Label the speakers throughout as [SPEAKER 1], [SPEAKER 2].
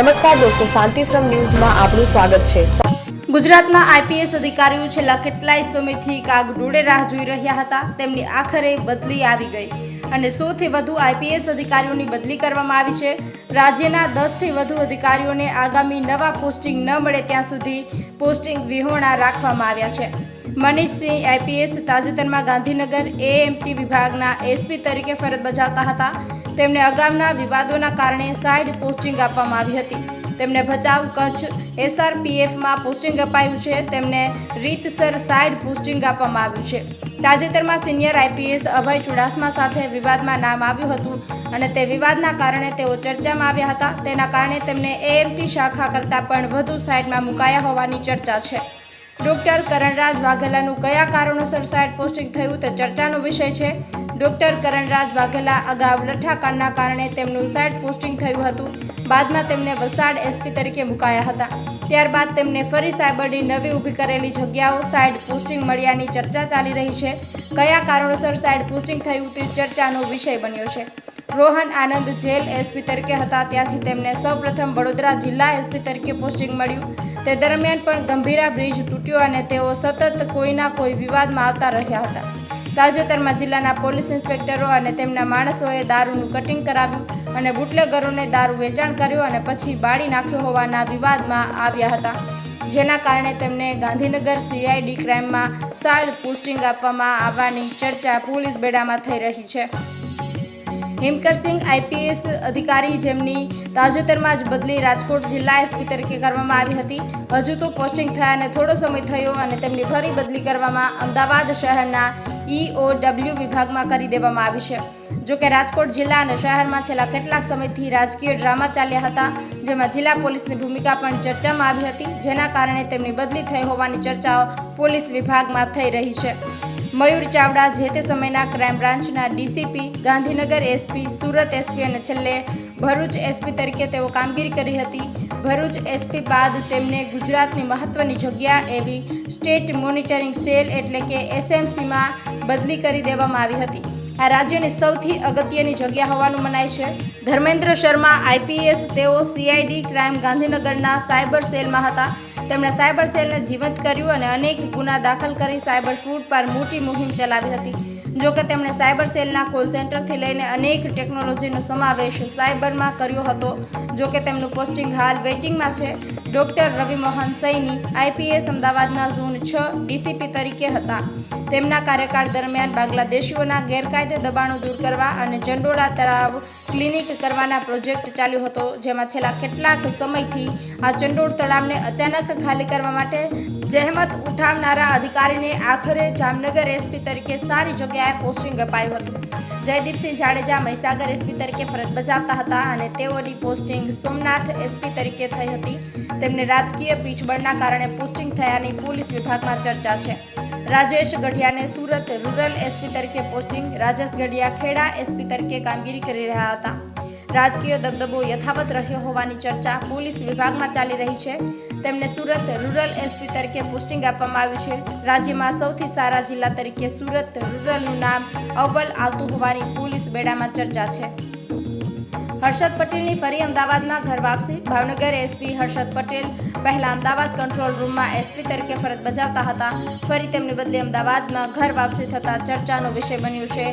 [SPEAKER 1] નમસ્કાર દોસ્તો, શાંતિશ્રમ ન્યૂઝમાં આપનું સ્વાગત છે.
[SPEAKER 2] ગુજરાતના આઈપીએસ અધિકારીઓ છેલ્લા કેટલાય સમયથી કાગડોળે રાહ જોઈ રહ્યા હતા. તેમની આખરે બદલી આવી ગઈ અને સોથી વધુ આઈપીએસ અધિકારીઓની બદલી કરવામાં આવી છે. રાજ્યના દસથી વધુ અધિકારીઓને આગામી નવા પોસ્ટિંગ ન મળે ત્યાં સુધી પોસ્ટિંગ વિહોણા રાખવામાં આવ્યા છે. મનીષસિંહ આઈપીએસ તાજેતરમાં ગાંધીનગર એએમટી વિભાગના એસપી તરીકે ફરજ બજાવતા હતા. તેમને અગાઉના વિવાદોના કારણે સાઇડ પોસ્ટિંગ આપવામાં આવી હતી. તેમને ભચાઉ કચ્છ એસઆરપીએફમાં પોસ્ટિંગ અપાયું છે. તેમને રીતસર સાઇડ પોસ્ટિંગ આપવામાં આવ્યું છે. તાજેતરમાં સિનિયર આઈપીએસ અભય ચુડાસમા સાથે વિવાદમાં નામ આવ્યું હતું અને તે વિવાદના કારણે તેઓ ચર્ચામાં આવ્યા હતા. તેના કારણે તેમને એએમટી શાખા કરતાં પણ વધુ સાઇડમાં મુકાયા હોવાની ચર્ચા છે. ડોક્ટર કરણરાજ વાઘેલાનું કયા કારણોસર સાઇડ પોસ્ટિંગ થયું તે ચર્ચાનો વિષય છે. ડોક્ટર કરણરાજ વાઘેલા અગાઉ લઠ્ઠાકાંડના કારણે તેમનું સાઇડ પોસ્ટિંગ થયું હતું. બાદમાં તેમને વલસાડ એસપી તરીકે મુકાયા હતા. ત્યારબાદ તેમને ફરી સાયબરની નવી ઊભી કરેલી જગ્યાઓ સાઇડ પોસ્ટિંગ મળ્યાની ચર્ચા ચાલી રહી છે. કયા કારણોસર સાઇડ પોસ્ટિંગ થયું તે ચર્ચાનો વિષય બન્યો છે. રોહન આનંદ જેલ એસપી તરીકે હતા. ત્યાંથી તેમને સૌપ્રથમ વડોદરા જિલ્લા એસપી તરીકે પોસ્ટિંગ મળ્યું. તે દરમિયાન પણ ગંભીરા બ્રિજ તૂટ્યો અને તેઓ સતત કોઈના કોઈ વિવાદમાં આવતા રહ્યા હતા. તાજેતરમાં જિલ્લાના પોલીસ ઇન્સ્પેક્ટરો અને તેમના માણસોએ દારૂનું કટિંગ કરાવ્યું અને બુટલેગરોને દારૂ વેચાણ કર્યું અને પછી બાળી નાખ્યો હોવાના વિવાદમાં આવ્યા હતા. જેના કારણે તેમને ગાંધીનગર સીઆઈડી ક્રાઇમમાં સાઇડ પોસ્ટિંગ આપવામાં આવવાની ચર્ચા પોલીસ બેડામાં થઈ રહી છે. હિમકરસિંહ આઈપીએસ અધિકારી જેમની તાજેતરમાં જ બદલી રાજકોટ જિલ્લા એસપી તરીકે કરવામાં આવી હતી. હજુ તો પોસ્ટિંગ થયાને થોડો સમય થયો અને તેમની ફરી બદલી કરવામાં અમદાવાદ શહેરના ઈઓડબ્લ્યુ વિભાગમાં કરી દેવામાં આવી છે. જોકે રાજકોટ જિલ્લા અને શહેરમાં છેલ્લા કેટલાક સમયથી રાજકીય ડ્રામા ચાલ્યા હતા, જેમાં જિલ્લા પોલીસની ભૂમિકા પણ ચર્ચામાં આવી હતી, જેના કારણે તેમની બદલી થઈ હોવાની ચર્ચાઓ પોલીસ વિભાગમાં થઈ રહી છે. મયુર ચાવડા જે તે સમયના ક્રાઇમ બ્રાન્ચના DCP, Gandhinagar SP, Surat SP અને છેલ્લે ભરૂચ એસપી તરીકે તેઓ કામગીરી કરી હતી. ભરૂચ એસપી બાદ તેમને ગુજરાતની મહત્વની જગ્યા એવી સ્ટેટ મોનિટરિંગ સેલ એટલે કે એસએમસીમાં બદલી કરી દેવામાં આવી હતી. આ રાજ્યની સૌથી અગત્યની જગ્યા હોવાનું મનાય છે. ધર્મેન્દ્ર શર્મા, આઈપીએસ, તેઓ સીઆઈડી, ક્રાઇમ ગાંધીનગરના સાયબર સેલમાં હતા. તેમણે સાયબર સેલને જીવંત કર્યું અને અનેક ગુના દાખલ કરી સાયબર ફૂડ પર મોટી મુહિમ ચલાવી હતી. જોકે તેમણે સાયબર સેલના કોલ સેન્ટરથી લઈને અનેક ટેકનોલોજીનો સમાવેશ સાયબરમાં કર્યો હતો. જોકે તેમનું પોસ્ટિંગ હાલ વેઇટિંગમાં છે. ડોક્ટર રવિ મોહન સૈની આઈપીએસ અમદાવાદના ઝોન છ ડીસીપી તરીકે હતા. તેમના કાર્યકાળ દરમિયાન બાંગ્લાદેશીઓના ગેરકાયદે દબાણો દૂર કરવા અને ચંડોળા તળાવ ક્લિનિક કરવાના પ્રોજેક્ટ ચાલ્યો હતો, જેમાં છેલ્લા કેટલાક સમયથી આ ચંડોળ તળાવને અચાનક ખાલી કરવા માટે જહેમત ઉઠાવનારા અધિકારીને આખરે જામનગર એસપી તરીકે સારી જગ્યાએ પોસ્ટિંગ અપાયું હતું. જયદીપસિંહ જાડેજા મહીસાગર એસપી તરીકે ફરજ બજાવતા હતા અને તેઓની પોસ્ટિંગ સોમનાથ એસપી તરીકે થઈ હતી. તેમને રાજકીય પીઠબળના કારણે પોસ્ટિંગ થયાની પોલીસ વિભાગમાં ચર્ચા છે. રાજેશ ગઢિયાને સુરત રૂરલ એસપી તરીકે પોસ્ટિંગ, રાજેશ ગઢિયા ખેડા એસપી તરીકે કામગીરી કરી રહ્યા હતા. રાજકીય દબદબો યથાવત રહ્યો હોવાની ચર્ચા પોલીસ વિભાગમાં ચાલી રહી છે. તેમને સુરત રૂરલ એસપી તરીકે પોસ્ટિંગ આપવામાં આવ્યું છે. રાજ્યમાં સૌથી સારા જિલ્લા તરીકે સુરત રૂરલનું નામ અવ્વલ આવતું હોવાની પોલીસ બેડામાં ચર્ચા છે. હર્ષદ પટેલની ફરી અમદાવાદમાં ઘર વાપસી. ભાવનગર એસપી હર્ષદ પટેલ પહેલા અમદાવાદ કંટ્રોલ રૂમમાં એસપી તરીકે ફરજ બજાવતા હતા. ફરી તેમની બદલે અમદાવાદમાં ઘર વાપસી થતા ચર્ચાનો વિષય બન્યું છે.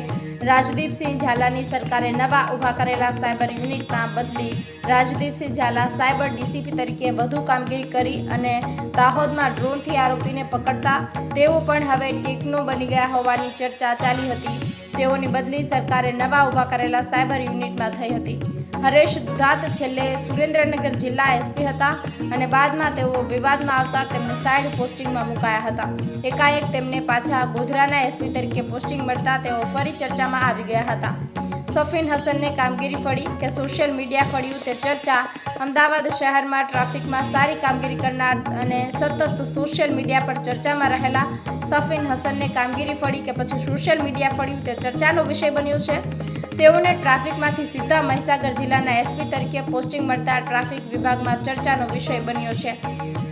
[SPEAKER 2] રાજદીપસિંહ ઝાલાની સરકારે નવા ઊભા કરેલા સાયબર યુનિટમાં બદલી રાજદીપસિંહ ઝાલા સાયબર ડીસીપી તરીકે વધુ કામગીરી કરી અને દાહોદમાં ડ્રોનથી આરોપીને પકડતા. તેઓ પણ હવે ટેકનો બની ગયા હોવાની ચર્ચા ચાલી હતી. તેઓની બદલી સરકારે નવા ઊભા કરેલા સાયબર યુનિટમાં થઈ હતી. હરેશ દુધાત છેલ્લે સુરેન્દ્રનગર જિલ્લા એસપી હતા અને બાદમાં તેઓ વિવાદમાં આવતા તેમને સાઇડ પોસ્ટિંગમાં મુકાયા હતા. એકાએક તેમને પાછા ગોધરાના એસપી તરીકે પોસ્ટિંગ મળતા તેઓ ફરી ચર્ચામાં આવી ગયા હતા. સફીન હસનને કામગીરી ફળી કે સોશિયલ મીડિયા ફળ્યું તે ચર્ચા અમદાવાદ શહેરમાં ટ્રાફિકમાં સારી કામગીરી કરનાર અને સતત સોશિયલ મીડિયા પર ચર્ચામાં રહેલા સફીન હસનને કામગીરી ફળી કે પછી સોશિયલ મીડિયા ફળ્યું તે ચર્ચાનો વિષય બન્યો છે. તેઓને ટ્રાફિકમાંથી સીધા મહીસાગર જિલ્લાના એસપી તરીકે પોસ્ટિંગ મળતા ટ્રાફિક વિભાગમાં ચર્ચાનો વિષય બન્યો છે.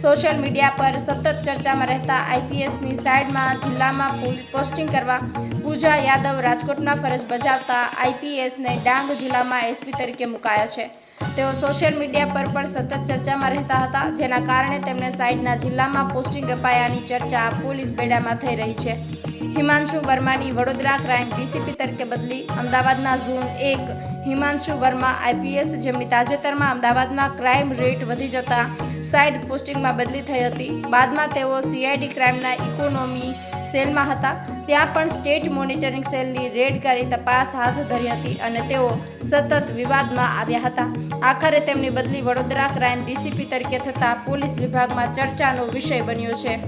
[SPEAKER 2] સોશિયલ મીડિયા પર સતત ચર્ચામાં રહેતા આઈપીએસની સાઇડમાં જિલ્લામાં પોસ્ટિંગ કરવા પૂજા યાદવ રાજકોટમાં ફરજ બજાવતા આઈપીએસને ડાંગ જિલ્લામાં એસપી તરીકે મુકાયા છે. તેઓ સોશિયલ મીડિયા પર પણ સતત ચર્ચામાં રહેતા હતા, જેના કારણે તેમને સાઇડના જિલ્લામાં પોસ્ટિંગ અપાયાની ચર્ચા પોલીસ બેડામાં થઈ રહી છે. હિમાંશુ વર્માની વડોદરા ક્રાઇમ ડીસીપી તરીકે બદલી અમદાવાદના ઝોન એક. હિમાંશુ વર્મા આઈપીએસ જેમની તાજેતરમાં અમદાવાદમાં ક્રાઇમ રેટ વધી જતા સાઇડ પોસ્ટિંગમાં બદલી થઈ હતી. બાદમાં તેઓ સીઆઈડી ક્રાઇમના ઇકોનોમી સેલમાં હતા. ત્યાં પણ સ્ટેટ મોનિટરિંગ સેલની રેડ કરી તપાસ હાથ ધરી હતી અને તેઓ સતત વિવાદમાં આવ્યા હતા. આખરે તેમની બદલી વડોદરા ક્રાઇમ ડીસીપી તરીકે થતાં પોલીસ વિભાગમાં ચર્ચાનો વિષય બન્યો છે.